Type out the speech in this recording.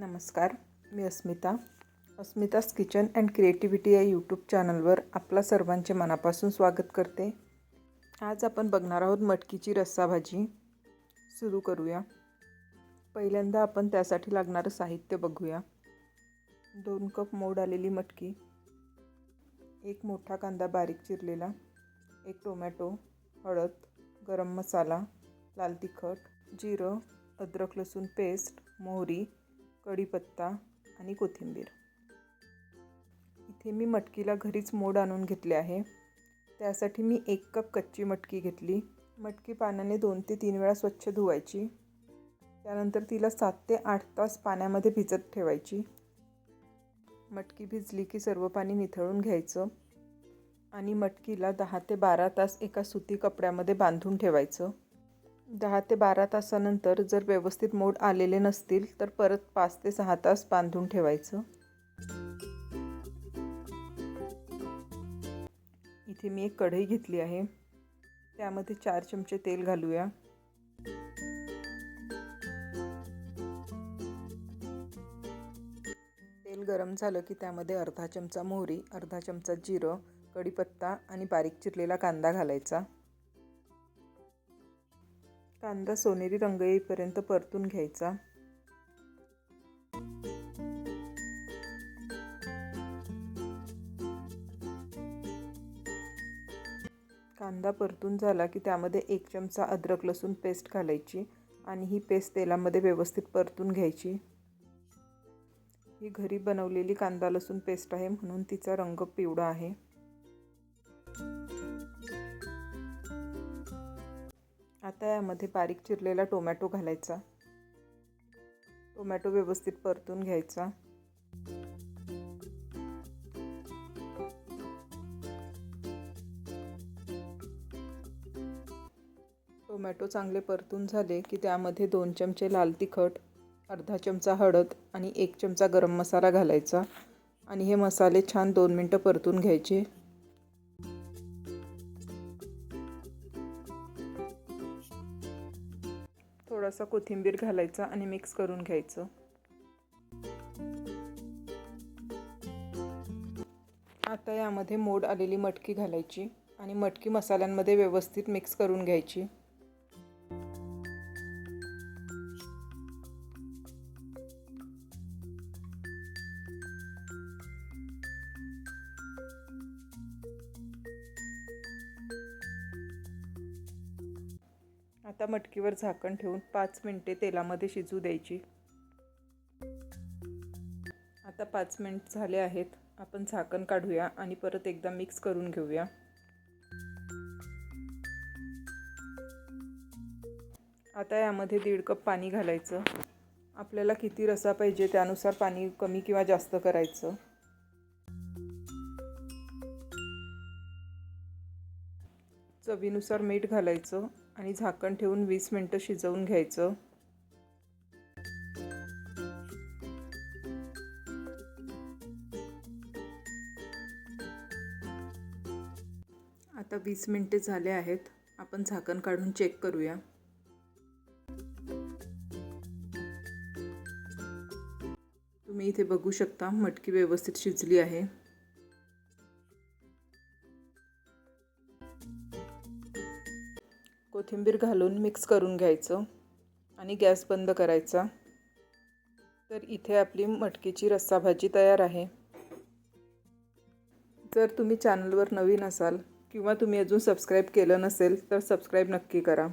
नमस्कार मी Asmita. Asmita's kitchen and creativity या YouTube चॅनलवर आपला सर्वांचे मनापासून स्वागत करते. आज आपण बघणार आहोत मटकीची रस्सा भाजी सुरू करूया. पहिल्यांदा आपण त्यासाठी लागणारं साहित्य बघूया. दोन कप मोड आलेली मटकी. एक मोठा कांदा बारीक चिरलेला. एक टोमॅटो हळद गरम मसाला लाल तिखट जिरं अद्रक लसूण पेस्ट मोहरी कढीपत्ता आणि कोथिंबीर. इथे मी मटकीला घरीच मोड आणून घेतले आहे. त्यासाठी मी एक कप कच्ची मटकी घेतली. मटकी पाण्याने दोन ते तीन वेळा स्वच्छ धुवायची. त्यानंतर तिला सात ते आठ तास पाण्यामध्ये भिजत ठेवायची. मटकी भिजली की सर्व पाणी निथळून घ्यायचं आणि मटकीला दहा ते बारा तास एका सुती कपड्यामध्ये बांधून ठेवायचं. दहा ते बारा तासानंतर जर व्यवस्थित मोड आलेले नसतील तर परत पाच ते सहा तास बांधून ठेवायचं. इथे मी एक कढई घेतली आहे. त्यामध्ये चार चमचे तेल घालूया. तेल गरम झालं की त्यामध्ये अर्धा चमचा मोहरी अर्धा चमचा जिरं कढीपत्ता आणि बारीक चिरलेला कांदा घालायचा. कांदा सोनेरी रंग येईपर्यंत परतून घ्यायचा. कांदा परतून झाला की त्यामध्ये एक चमचा अद्रक लसूण पेस्ट घालायची आणि ही पेस्ट तेलामध्ये व्यवस्थित परतून घ्यायची. ही घरी बनवलेली कांदा लसूण पेस्ट आहे म्हणून तिचा रंग पिवळा आहे. आता यामध्ये बारीक चिरलेला टोमॅटो घालायचा. टोमॅटो व्यवस्थित परतून घ्यायचा. टोमॅटो चांगले परतून झाले की त्यामध्ये दोन चमचे लाल तिखट अर्धा चमचा हळद आणि एक चमचा गरम मसाला घालायचा. आणि हे मसाले छान दोन मिनटं परतून घ्यायचे. थोडासा कोथिंबीर घालायचा आणि मिक्स करून घ्यायचं. आता यामध्ये मोड आलेली मटकी घालायची आणि मटकी मसाल्यांमध्ये व्यवस्थित मिक्स करून घ्यायची. आता मटकीवर झाकण ठेवून पाच मिनटे तेलामध्ये शिजू द्यायची. आता पाच मिनिट झाले आहेत. आपण झाकण काढूया आणि परत एकदा मिक्स करून घेऊया. आता यामध्ये दीड कप पाणी घालायचं. आपल्याला किती रसा पाहिजे त्यानुसार पाणी कमी किंवा जास्त करायचं. चवीनुसार मीठ घालायचं. आणि झाकण ठेवून वीस मिनटं शिजवून घ्यायचं. आता वीस मिनटे झाले आहेत. आपण झाकण काढून चेक करूया. तुम्ही इथे बघू शकता मटकी व्यवस्थित शिजली आहे. कोथिंबीर घालून मिक्स करून घ्यायचं आणि गॅस बंद करायचा. तर इथे आपली मटकीची रस्सा भाजी तयार आहे. जर तुम्ही चॅनलवर नवीन असाल किंवा तुम्ही अजून सबस्क्राईब केलं नसेल तर सबस्क्राईब नक्की करा.